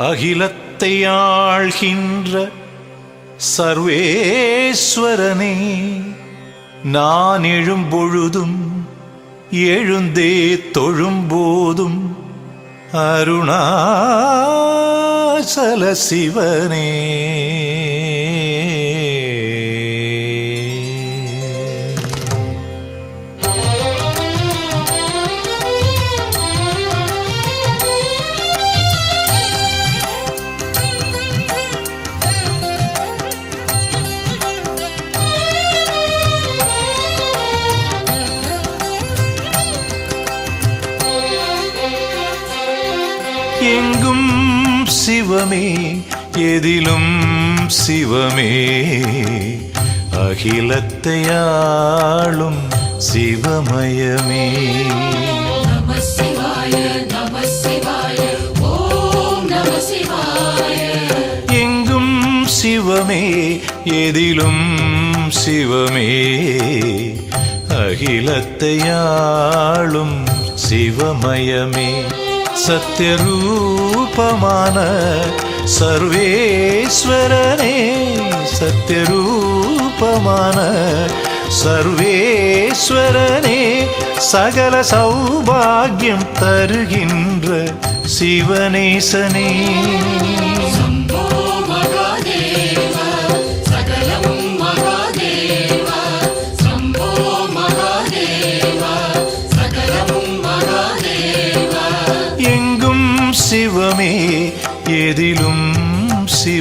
அகிலத்தை ஆழ்கின்ற சர்வேஸ்வரனே நான் எழும்பொழுதும் எழுந்தே தொழும்போதும் அருணாசல சிவனே எதிலும் சிவமே. அகிலத்தையாளும் சிவமயமே. எங்கும் சிவமே எதிலும் சிவமே. அகிலத்தையாளும் சிவமயமே. சத்யரூபமான சர்வேஸ்வரனே சத்தியரூபமான சர்வேஸ்வரனே சகல சௌபாகியம் தருகின்ற சிவனேசனே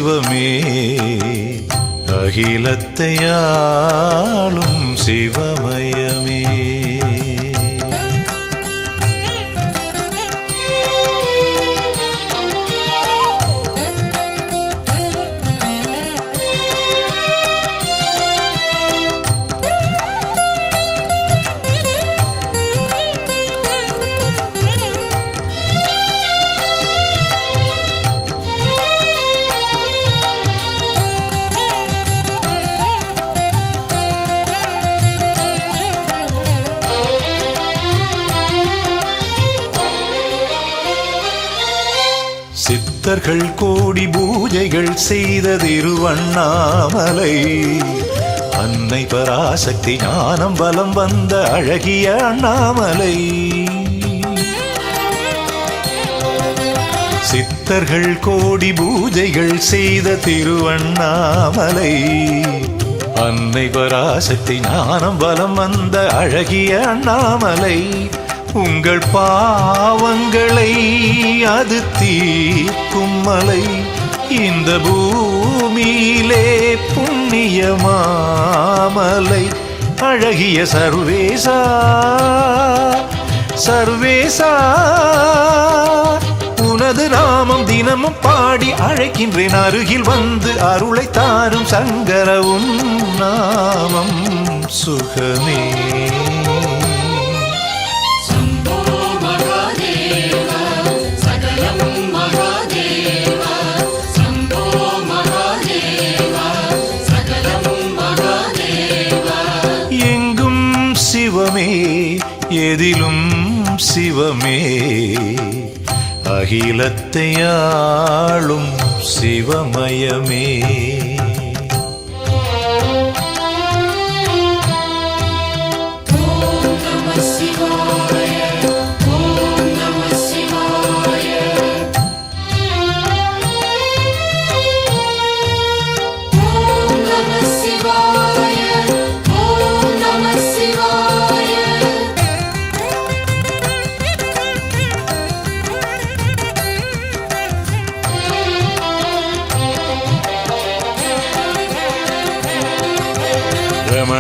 சிவமே அகிலத்தையாளும் சிவமயமே. சித்தர்கள் கோடி பூஜைகள் செய்த திருவண்ணாமலை. அன்னை பராசக்தி ஞானம் பலம் வந்த அழகிய அண்ணாமலை. சித்தர்கள் கோடி பூஜைகள் செய்த திருவண்ணாமலை. அன்னை பராசக்தி ஞானம் பலம் வந்த அழகிய அண்ணாமலை. உங்கள் பாவங்களை அது தீர். இருக்கும் மலை இந்த பூமியிலே புண்ணிய மாமலை. அழகிய சர்வேசா சர்வேசா உனது நாமம் தினமும் பாடி அழைக்கின்றேன். அருகில் வந்து அருளை தாரும் சங்கரவும் நாமம் சுகமே. எதிலும் சிவமே. அகிலத்தையாளும் சிவமயமே.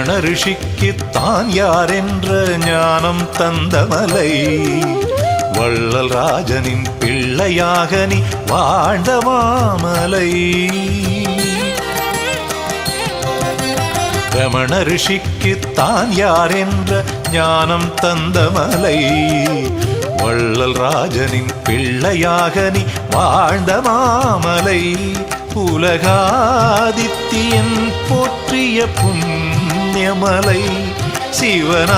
ரமண ரிஷிக்கு தான் யார் என்ற ஞானம் தந்தமலை. வள்ளல் ராஜனின் பிள்ளையாக நீ வாழ்ந்த மாமலை. ரமண ரிஷிக்கு தான் யார் என்ற ஞானம் தந்தமலை. வள்ளல் ராஜனின் பிள்ளையாக நீ வாழ்ந்த மாமலை. உலகாதித்யன் போற்றிய புண்ணியமலை சிவநாயகனே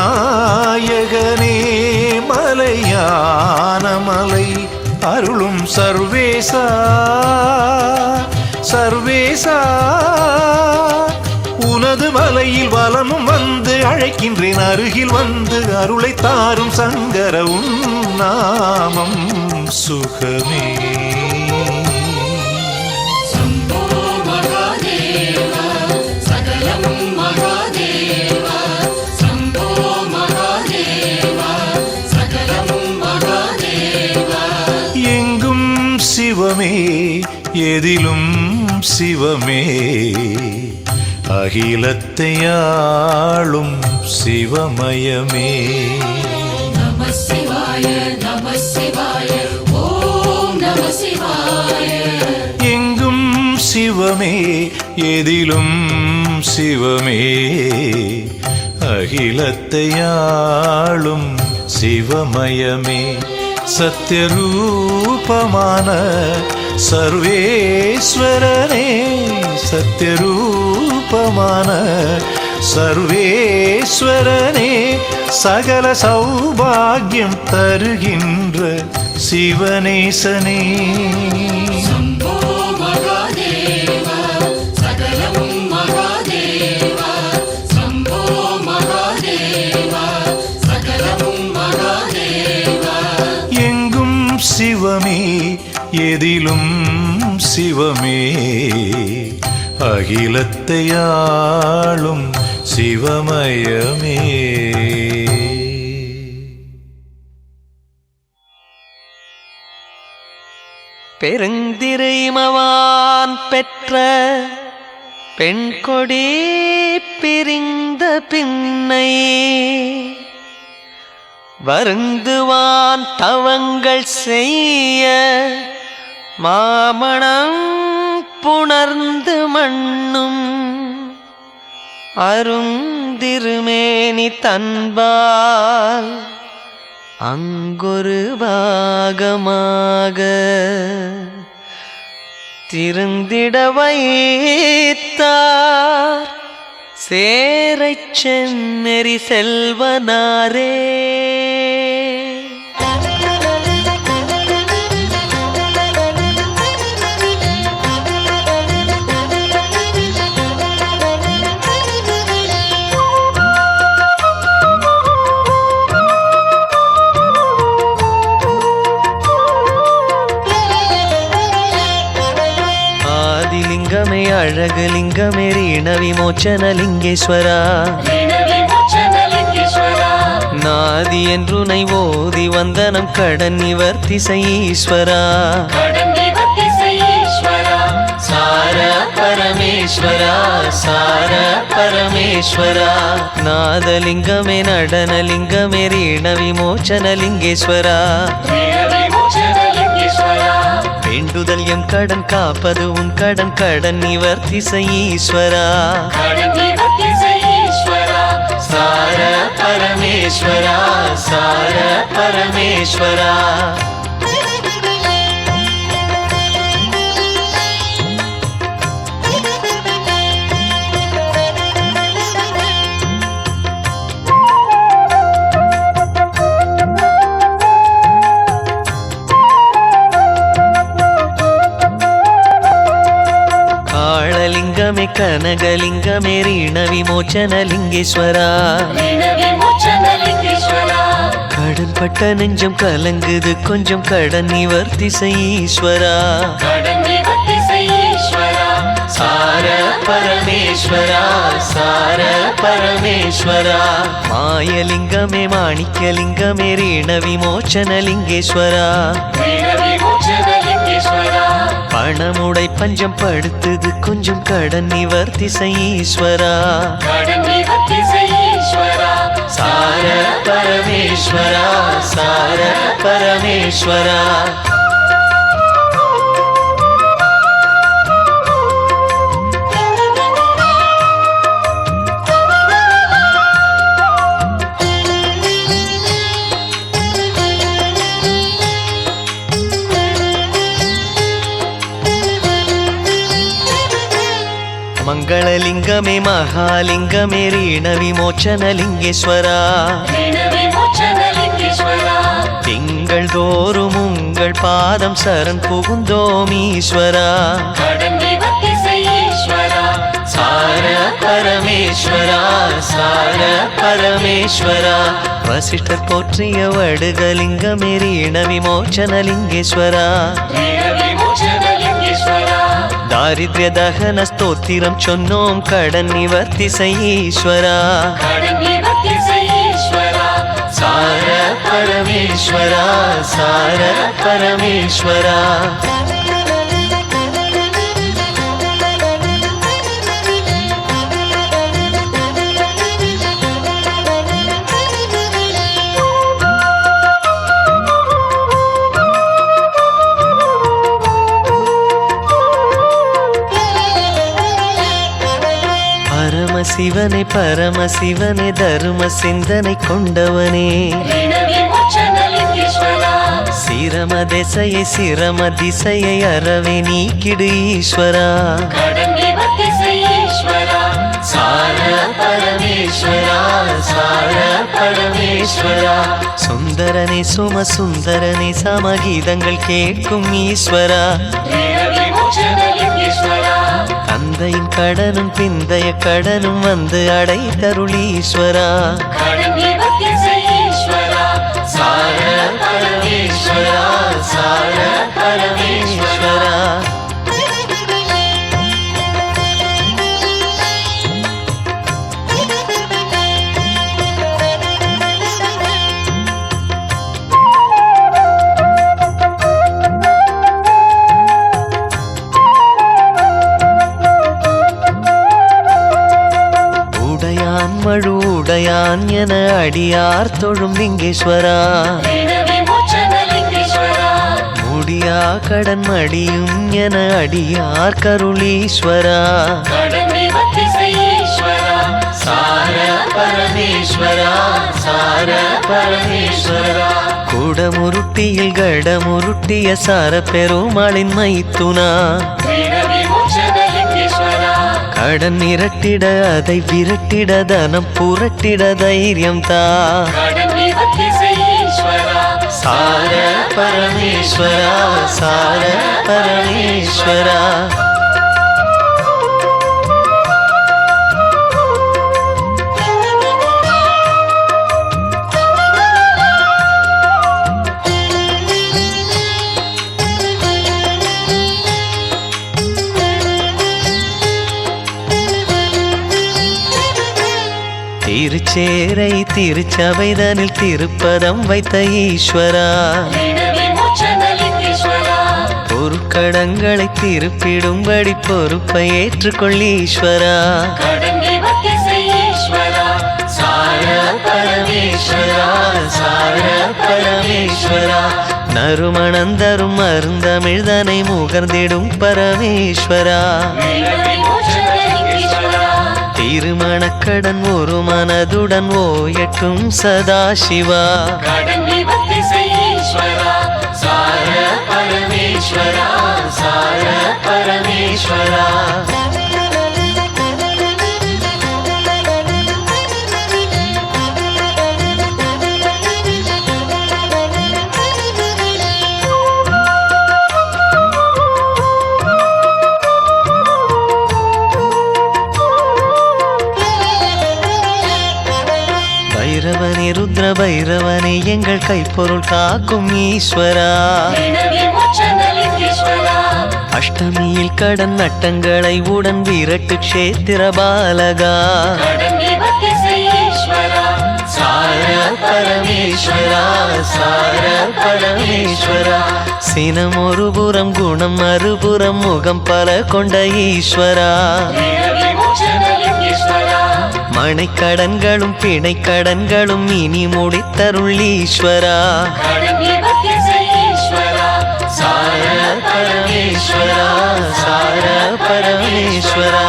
மலையான மலை அருளும் சர்வேசா சர்வேசா. உனது மலையில் வலமும் வந்து அழைக்கின்றேன் அருகில் வந்து அருளை தாரும் சங்கர உன் நாமம் சுகமே. ஏதிலும் சிவமே. அகிலத்தையாளும் சிவமயமே. நம சிவாய நம சிவாய ஓம் நம சிவாய. எங்கும் சிவமே எதிலும் சிவமே. அகிலத்தையாளும் சிவமயமே. சத்தியரூபமான சர்வேஸ்வரனே சத்தியரூபமான சர்வேஸ்வரனே சகல சௌபாகியம் தருகின்ற சிவனேசனே எதிலும் சிவமே. அகிலத்தையாளும் சிவமயமே. பெருந்திரைமவான் பெற்ற பெண் கொடி பிரிந்த பின்னை வருந்துவான் தவங்கள் செய்ய. மாமணம் புணர்ந்து மண்ணும் அருந்திருமேனி தன்பால். அங்கொரு பாகமாக திருந்திட வைத்தார். சேரை சென்னெறி செல்வனாரே. அழகு லிங்கமே ரீண விமோச்சன லிங்கேஸ்வரா. நாதி என்றுனை ஓதி வந்தனம் கடன் இவர் திசையீஸ்வரா சார பரமேஸ்வரா சார பரமேஸ்வரா. நாதலிங்கமே நடனலிங்கமே ரீண விமோச்சன லிங்கேஸ்வரா. வேண்டுதல் என் கடன் காப்பது உன் கடன் கடன் இவர் திசையீஸ்வரா. சார பரமேஸ்வரா சார பரமேஸ்வரா. கனகலிங்கமே ரீண விமோச்சன லிங்கேஸ்வரா கடன் பட்ட நெஞ்சம் கலங்குது கொஞ்சம் கடன் இவர் திசையீஸ்வரா. சார பரமேஸ்வரா சார பரமேஸ்வரா. மாயலிங்கமே மாணிக்கலிங்கமே ரீண விமோச்சன லிங்கேஸ்வரா பணமுடை பஞ்சம் படுத்துது கொஞ்சம் கடன் இவர் திசையீஸ்வரா. சார பரமேஸ்வரா சார பரமேஸ்வரா. மங்களலிங்கமே மகாலிங்கமே ரீண விமோச்சனலிங்கேஸ்வரா திங்கள் தோறும் உங்கள் பாதம் சரண் புகுந்தோம் ஈஸ்வரா. சார பரமேஸ்வரா சார பரமேஸ்வரா. வசிஷ்டர் போற்றிய வடுகலிங்கமே ரீண விமோச்சனலிங்கேஸ்வரா தாரித்ய தகன ஸ்தோத்திரம் சொன்னோம். கடன் நிவர்த்தி ஈஸ்வர சார பரமேஸ்வரா சார பரமேஸ்வரா. சிவனே பரம சிவனே தரும சிந்தனை கொண்டவனே. சிரம திசையை சிரம திசையை அறவே நீக்கிடு ஈஸ்வரா. சுந்தரனே சும சுந்தரனே சமகீதங்கள் கேட்கும் ஈஸ்வரா. தந்தையின் கடனும் பிந்தைய கடனும் வந்து அடை தருளீஸ்வரா சார பரமேஸ்வரா சார பரமேஸ்வரா. உடையான் என அடியார் தொழும் லிங்கேஸ்வரா. முடியா கடன் மடியும் என அடியார் கருளீஸ்வரா. பரமேஸ்வரா சார பரமேஸ்வரா. குடமுருட்டியில் கடமுருட்டிய சார பெருமாளின் மைத்துனா கடன் நிரட்டிட அதை விரட்டி விரட்டிட தனம் புரட்டிட தைரியம் தா. சார பரமேஸ்வரா சார பரமேஸ்வரா. திருச்சபைதனில் திருப்பதம் வைத்த ஈஸ்வரா. பொருட்கடங்களை திருப்பிடும்படி பொறுப்பை ஏற்றுக்கொள் ஈஸ்வரா. நறுமணந்தரும் அருந்தமிழ்தனை முகர்ந்திடும் பரமேஸ்வரா. திருமணக்கடன் ஒரு மனதுடன் ஓயட்டும் சதா சிவா சார பரமேஸ்வரா சார பரமேஸ்வரா கைப்பொருள் காக்கும் ஈஸ்வரா. அஷ்டமியில் கடன் நட்டங்களை உடன் விரட்டு கஷேத்திர பாலகா. சினம் ஒரு புறம் குணம் மறுபுறம் முகம் பல கொண்ட ஈஸ்வரா. மனைக்கடன்களும் பிணைக்கடன்களும் இனி முடித்தருள் ஈஸ்வர சார பரமேஸ்வரா சார பரமேஸ்வரா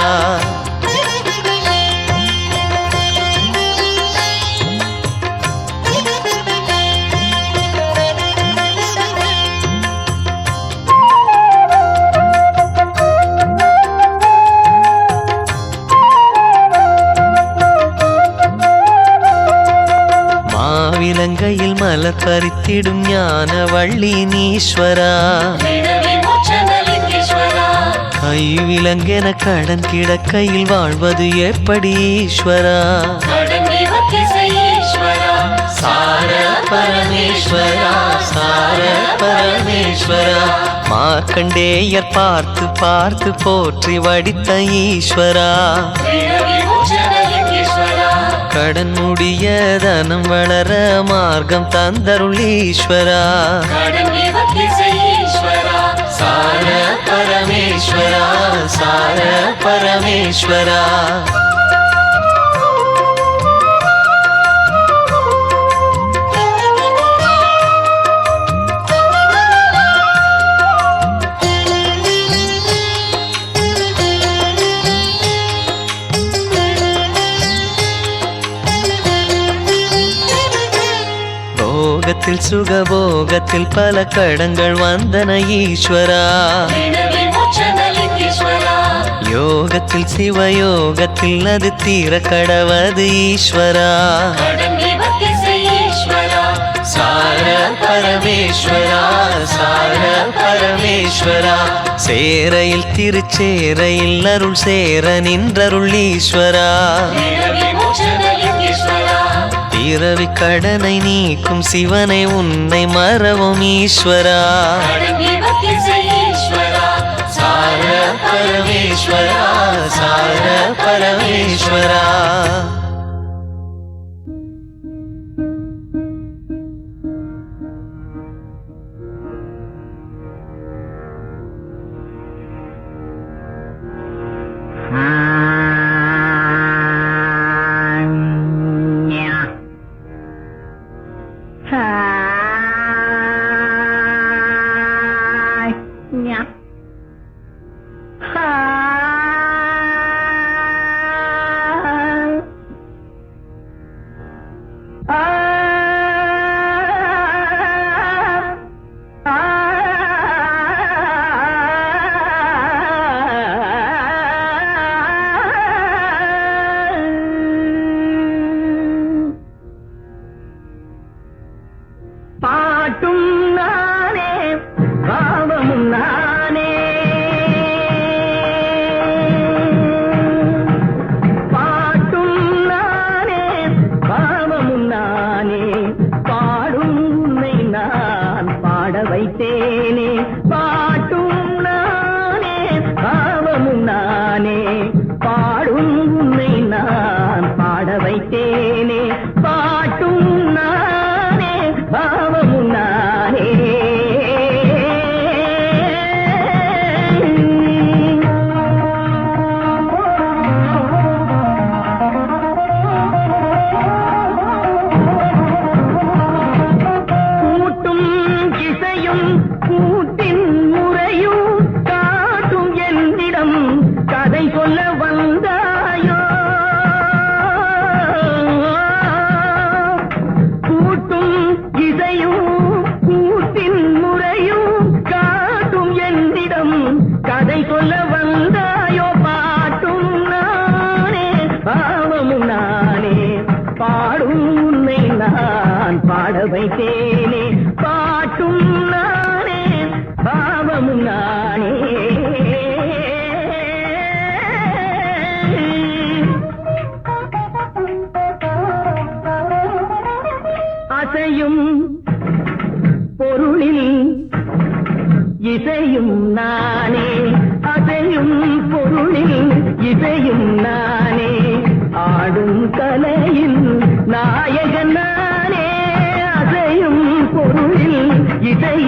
மதுரையில் மலர் பறித்திடும் ஞான வள்ளி நீஸ்வரா கைவிலங்கென கடன் கிடக்கையில் வாழ்வது எப்படி ஈஸ்வரா? சார பரமேஸ்வரா சார பரமேஸ்வரா. மார்க்கண்டேயர் பார்த்து பார்த்து போற்றி வடித்த ஈஸ்வரா. கடன் முடிய தனம் வளர மார்க்கம் தந்தருள் ஈஸ்வரா. சார பரமேஸ்வரா சார பரமேஸ்வரா. சுகத்தில் சுகபோகத்தில் பல கடங்கள் வந்தன ஈஸ்வரா. யோகத்தில் சிவயோகத்தில் அது தீர கடவது ஈஸ்வரா. சார பரமேஸ்வரா சார பரமேஸ்வரா. சேரையில் திருச்சேரையில் அருள் சேர நின்றருள் ஈஸ்வரா. பிறவி கடனை நீக்கும் சிவனை உன்னை மறவும் ஈஸ்வரா. ஈஸ்வரா. சார பரமேஸ்வரா சார பரமேஸ்வரா.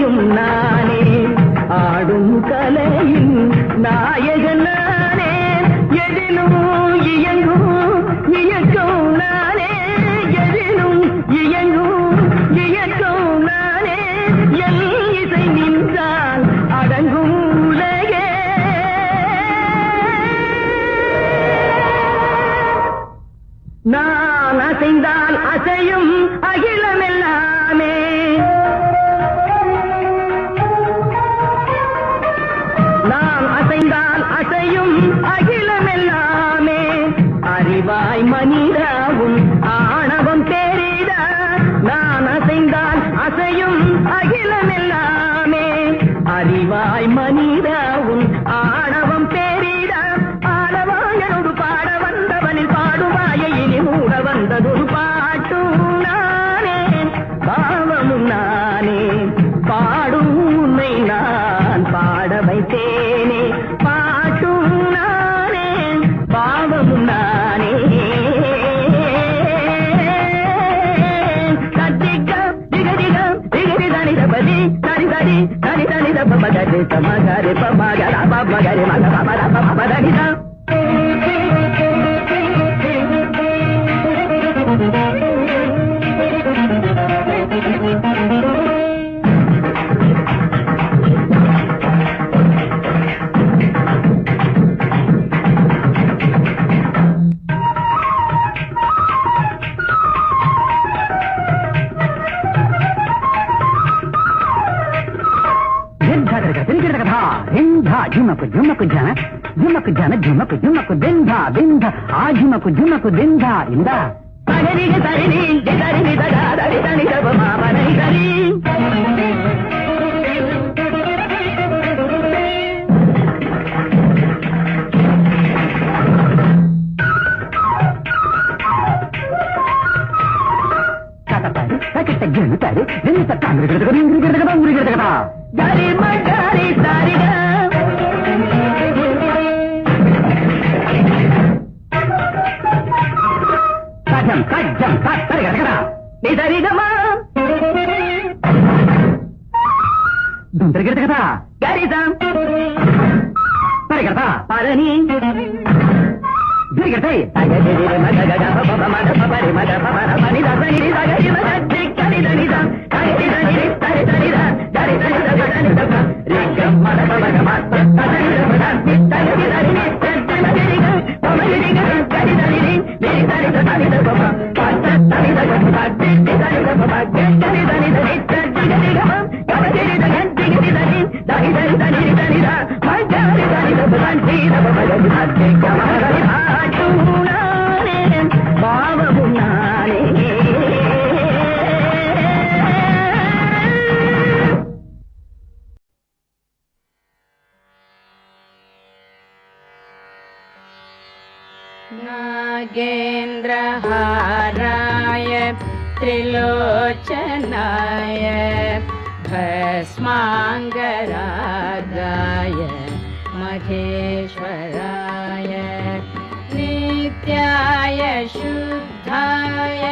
അറിയുന്ന மனிதாவும் ஆணவம் పగరి సమ గరి పమ గర పమ గరి మగ పమ రమ పమ ఝుమకు ఝుమకు జన ఝుమకు జన ఝుమకు ఝుమకు దింధ దింధ ఆ ఝుమకు ఝుమకు దింధ ఇందా తరిని తరిని తరిని తరిని తరిని మామని దుందరిగడత కదా? గారీసం పరిగడతా పాదని. దురిగడతాయి Thank you. పప మగ పపరి మగ त्रिलोचनाय भस्माङ्गरागाय महेश्वराय नित्याय शुद्धाय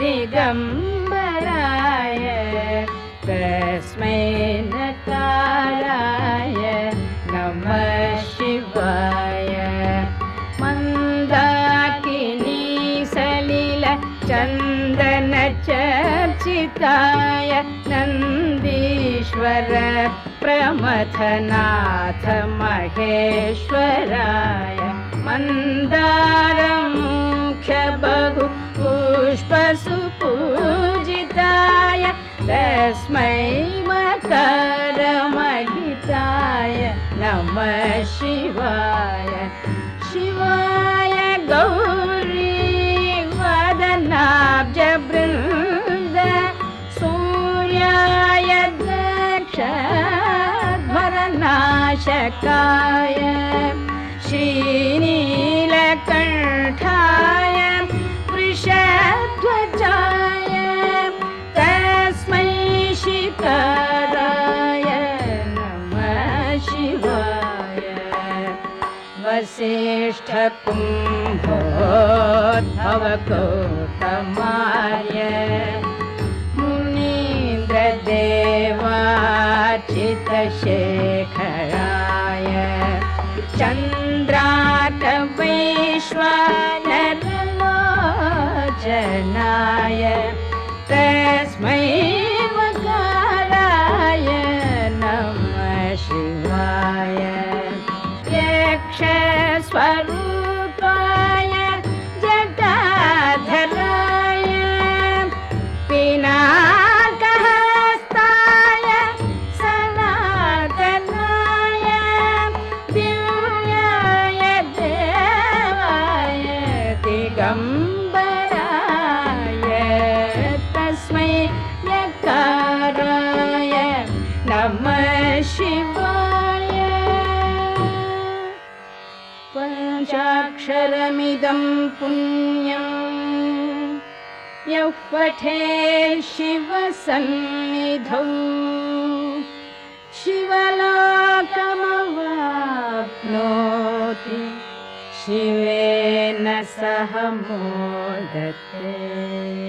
दिगम्बराय चर्चिताय नन्दीश्वर प्रमथनाथ महेश्वराय मन्दारमुख्य बहु पुष्पसुपूजिताय तस्मै मकरमहिताय नमः शिवाय। शिवाय गौरी वदनाब्जबृन्द दक्षध्वरनाशकाय श्रीनीलकण्ठाय वृषध्वजाय। तस्मै शिखराय नमः शिवाय। वसिष्ठकुम्भोद्भवकोतमाय मुनीन्द्रदेवाचितशेखराय वैश्वानर्मोचनाय पञ्चाक्षरमिदं पुण्यम्। यः पठे शिवसन्निधौ। शिवलोकमवाप्नोति। शिवेन सह मोदते